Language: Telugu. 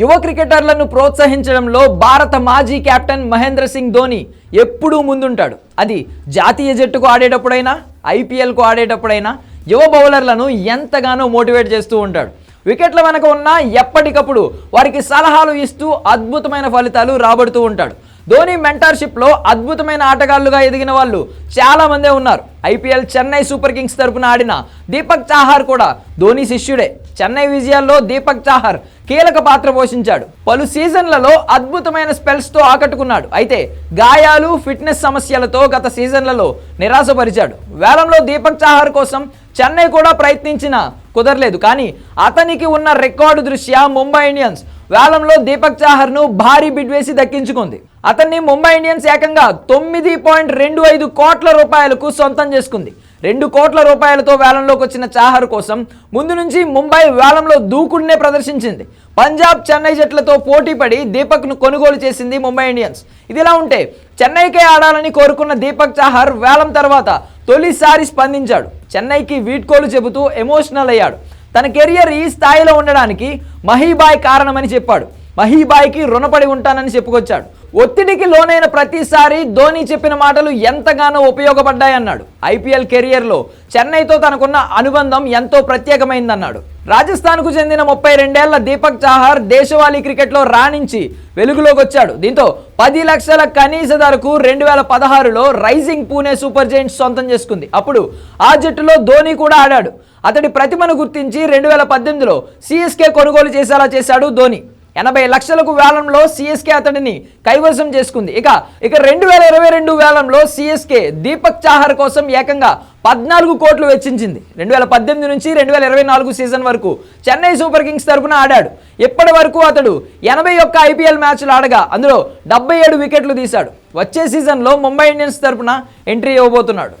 యువ క్రికెటర్లను ప్రోత్సహించడంలో భారత మాజీ కెప్టెన్ మహేంద్ర సింగ్ ధోని ఎప్పుడూ ముందుంటాడు. అది జాతీయ జట్టుకు ఆడేటప్పుడైనా ఐపీఎల్కు ఆడేటప్పుడైనా యువ బౌలర్లను ఎంతగానో మోటివేట్ చేస్తూ ఉంటాడు. వికెట్ల వెనక ఉన్న ఎప్పటికప్పుడు వారికి సలహాలు ఇస్తూ అద్భుతమైన ఫలితాలు రాబడుతూ ఉంటాడు. ధోని మెంటార్షిప్లో అద్భుతమైన ఆటగాళ్ళుగా ఎదిగిన వాళ్ళు చాలా మందే ఉన్నారు. ఐపీఎల్ చెన్నై సూపర్ కింగ్స్ తరపున ఆడిన దీపక్ చాహార్ కూడా ధోని శిష్యుడే. చెన్నై విజయాల్లో దీపక్ చాహర్ కీలక పాత్ర పోషించాడు. పలు సీజన్లలో అద్భుతమైన స్పెల్స్తో ఆకట్టుకున్నాడు. అయితే గాయాలు ఫిట్నెస్ సమస్యలతో గత సీజన్లలో నిరాశపరిచాడు. వేలంలో దీపక్ చాహర్ కోసం చెన్నై కూడా ప్రయత్నించిన కుదరలేదు. కానీ అతనికి ఉన్న రికార్డు దృష్ట్యా ముంబై ఇండియన్స్ వేలంలో దీపక్ చాహర్ను భారీ బిడ్ వేసి దక్కించుకుంది. అతన్ని ముంబై ఇండియన్స్ ఏకంగా తొమ్మిది పాయింట్ రెండు ఐదు కోట్ల రూపాయలకు సొంతం చేసుకుంది. రెండు కోట్ల రూపాయలతో వేలంలోకి వచ్చిన చాహర్ కోసం ముందు నుంచి ముంబై వేలంలో దూకుడునే ప్రదర్శించింది. పంజాబ్ చెన్నై జట్లతో పోటీపడి దీపక్ను కొనుగోలు చేసింది ముంబై ఇండియన్స్. ఇదిలా ఉంటే చెన్నైకే ఆడాలని కోరుకున్న దీపక్ చాహర్ వేలం తర్వాత తొలిసారి స్పందించాడు. చెన్నైకి వీడ్కోలు చెబుతూ ఎమోషనల్ అయ్యాడు. తన కెరియర్ ఈ స్థాయిలో ఉండడానికి మహీబాయ్ కారణమని చెప్పాడు. మహీబాయ్కి రుణపడి ఉంటానని చెప్పుకొచ్చాడు. ఒత్తిడికి లోనైన ప్రతిసారి ధోని చెప్పిన మాటలు ఎంతగానో ఉపయోగపడ్డాయన్నాడు ఐపీఎల్ కెరియర్లో చెన్నైతో తనకున్న అనుబంధం ఎంతో ప్రత్యేకమైందన్నాడు. రాజస్థాన్కు చెందిన ముప్పై రెండేళ్ళ దీపక్ చాహర్ దేశవాళీ క్రికెట్లో రాణించి వెలుగులోకి వచ్చాడు దీంతో పది లక్షల కనీస ధరకు రెండు వేల పదహారులో రైజింగ్ పూణే సూపర్ జైంట్స్ సొంతం చేసుకుంది. అప్పుడు ఆ జట్టులో ధోని కూడా ఆడాడు. అతడి ప్రతిమను గుర్తించి రెండు వేల పద్దెనిమిదిలో సిఎస్కే కొనుగోలు చేసేలా చేశాడు ధోని. ఎనభై లక్షలకు వేలంలో సిఎస్కే అతడిని కైవసం చేసుకుంది. ఇక ఇక రెండు వేల ఇరవై రెండు వేలంలో సిఎస్కే దీపక్ చాహర్ కోసం ఏకంగా పద్నాలుగు కోట్లు వెచ్చించింది. రెండు వేల పద్దెనిమిది నుంచి రెండు వేల ఇరవై నాలుగు సీజన్ వరకు చెన్నై సూపర్ కింగ్స్ తరపున ఆడాడు. ఇప్పటి వరకు అతడు ఎనభై ఒక్క ఐపీఎల్ మ్యాచ్లు ఆడగా అందులో డెబ్బై ఏడు వికెట్లు తీశాడు. వచ్చే సీజన్లో ముంబై ఇండియన్స్ తరపున ఎంట్రీ ఇవ్వబోతున్నాడు.